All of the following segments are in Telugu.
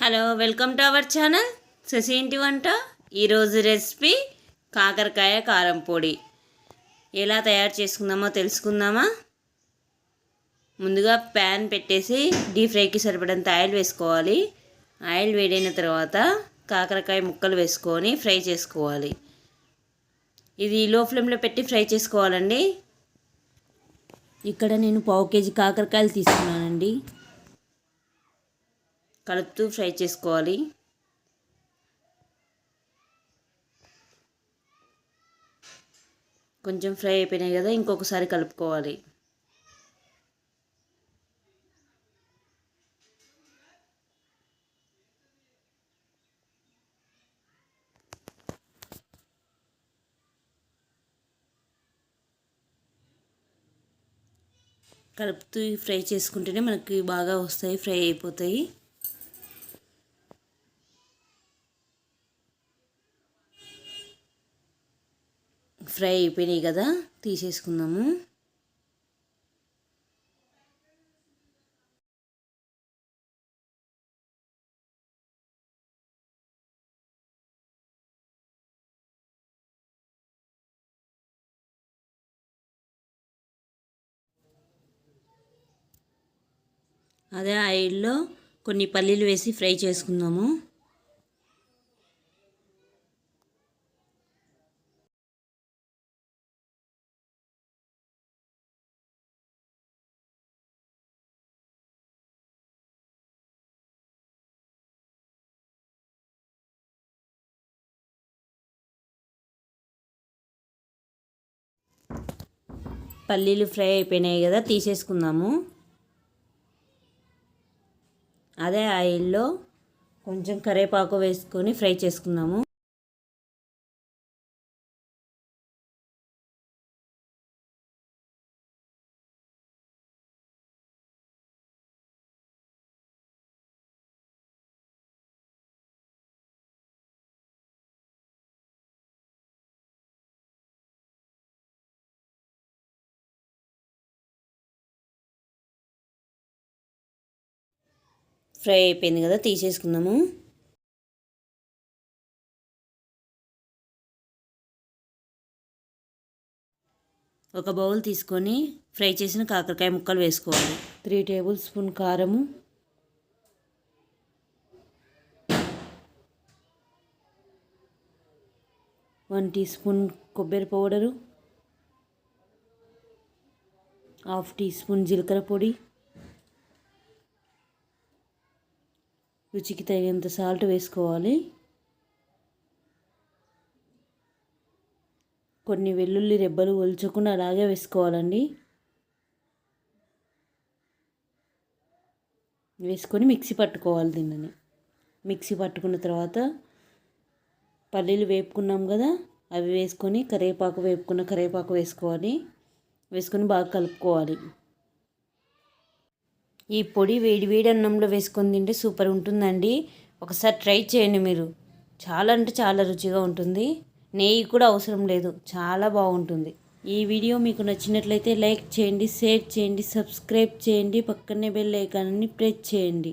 Hello welcome to our channel. Sashi ఇంటి వంట. ఈరోజు రెసిపీ కాకరకాయ కారం పొడి. ఎలా తయారు చేసుకుందామో తెలుసుకుందామా? ముందుగా ప్యాన్ పెట్టేసి డీప్ ఫ్రైకి సరిపడంత ఆయిల్ వేసుకోవాలి. ఆయిల్ వేడైన తర్వాత కాకరకాయ ముక్కలు వేసుకొని ఫ్రై చేసుకోవాలి. ఇది లో ఫ్లేమ్లో పెట్టి ఫ్రై చేసుకోవాలండి. ఇక్కడ నేను పావు కేజీ కాకరకాయలు తీసుకున్నానండి. కలుపుతూ ఫ్రై చేసుకోవాలి. కొంచెం ఫ్రై అయిపోయినాయి కదా ఇంకొకసారి కలుపుకోవాలి. కలుపుతూ ఫ్రై చేసుకుంటేనే మనకి బాగా వస్తాయి ఫ్రై అయిపోతాయి. ఫ్రై అయిపోయినాయి కదా తీసేసుకుందాము. అదే ఆయిల్లో కొన్ని పల్లీలు వేసి ఫ్రై చేసుకుందాము. పల్లీలు ఫ్రై అయిపోయినాయి కదా తీసేసుకుందాము. అదే ఆయిల్లో కొంచెం కరివేపాకు వేసుకొని ఫ్రై చేసుకుందాము. ఫ్రై అయిపోయింది కదా తీసేసుకుందాము. ఒక బౌల్ తీసుకొని ఫ్రై చేసిన కాకరకాయ ముక్కలు వేసుకోవాలి. త్రీ టేబుల్ స్పూన్ కారము. వన్ టీ స్పూన్ కొబ్బరి పౌడరు. హాఫ్ టీ స్పూన్ జీలకర్ర పొడి. రుచికి తగినంత సాల్ట్ వేసుకోవాలి. కొన్ని వెల్లుల్లి రెబ్బలు ఒలుచకుండా అలాగే వేసుకోవాలండి. వేసుకొని మిక్సీ పట్టుకోవాలి దీనిని. మిక్సీ పట్టుకున్న తర్వాత పల్లీలు వేపుకున్నాం కదా అవి వేసుకొని కరివేపాకు వేపుకున్న కరివేపాకు వేసుకోవాలి. వేసుకొని బాగా కలుపుకోవాలి. ఈ పొడి వేడి వేడి అన్నంలో వేసుకొని తింటే సూపర్ ఉంటుందండి. ఒకసారి ట్రై చేయండి మీరు. చాలా అంటే చాలా రుచిగా ఉంటుంది. నెయ్యి కూడా అవసరం లేదు. చాలా బాగుంటుంది. ఈ వీడియో మీకు నచ్చినట్లయితే లైక్ చేయండి షేర్ చేయండి సబ్స్క్రైబ్ చేయండి పక్కనే బెల్ ఐకాన్ని ప్రెస్ చేయండి.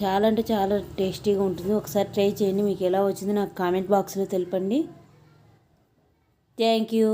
చాలా అంటే చాలా టేస్టీగా ఉంటుంది. ఒకసారి ట్రై చేయండి. మీకు ఎలా వచ్చిందో నాకు కామెంట్ బాక్స్లో తెలపండి. Thank you.